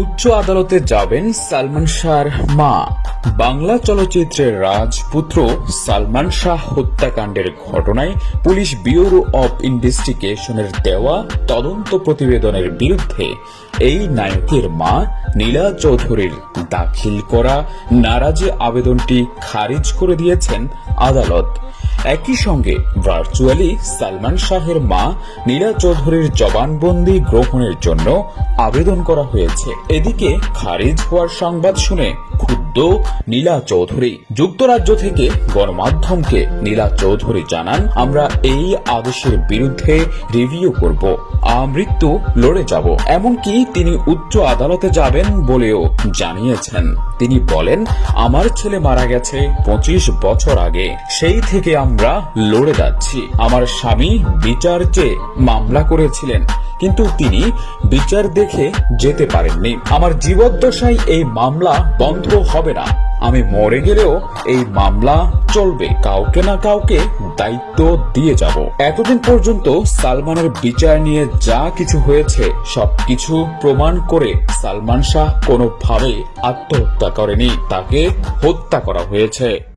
উচ্চ আদালতে যাবেন সালমান শাহর মা। বাংলা চলচ্চিত্রের রাজপুত্র সালমান শাহ হত্যাকাণ্ডের ঘটনায় পুলিশ ব্যুরো অব ইনভেস্টিগেশনের দেওয়া তদন্ত প্রতিবেদনের বিরুদ্ধে এই নায়কের মা নীলা চৌধুরীর দাখিল করা নারাজি আবেদনটি খারিজ করে দিয়েছেন আদালত। একই সঙ্গে ভার্চুয়ালি সালমান শাহের মা নীলা চৌধুরীর জবানবন্দি গ্রহণের জন্য আবেদন করা হয়েছে। এদিকে খারিজ হওয়ার সংবাদ শুনে ক্ষুব্ধ নীলা চৌধুরী। যুক্তরাজ্য থেকে গণমাধ্যমকে নীলা চৌধুরী জানান, আমরা এই আদেশের বিরুদ্ধে রিভিউ করব। আমৃত্যু লড়ে যাব। এমনকি তিনি উচ্চ আদালতে যাবেন বলেও জানিয়েছেন। তিনি বলেন, আমার ছেলে মারা গেছে পঁচিশ বছর আগে। সেই থেকে আমরা লড়ে যাচ্ছি। আমার স্বামী বিচার চেয়ে মামলা করেছিলেন। কিন্তু তিনি বিচার দেখে যেতে পারেননি। আমার জীবদ্দশায় এই মামলা বন্ধ হবে না। আমি মরে গেলেও এই মামলা চলবে। কাউকে না কাউকে দায়িত্ব দিয়ে যাব। এতদিন পর্যন্ত সালমানের বিচার নিয়ে যা কিছু হয়েছে, সবকিছু প্রমাণ করে সালমান শাহ কোনোভাবে আত্মহত্যা করেনি। তাকে হত্যা করা হয়েছে।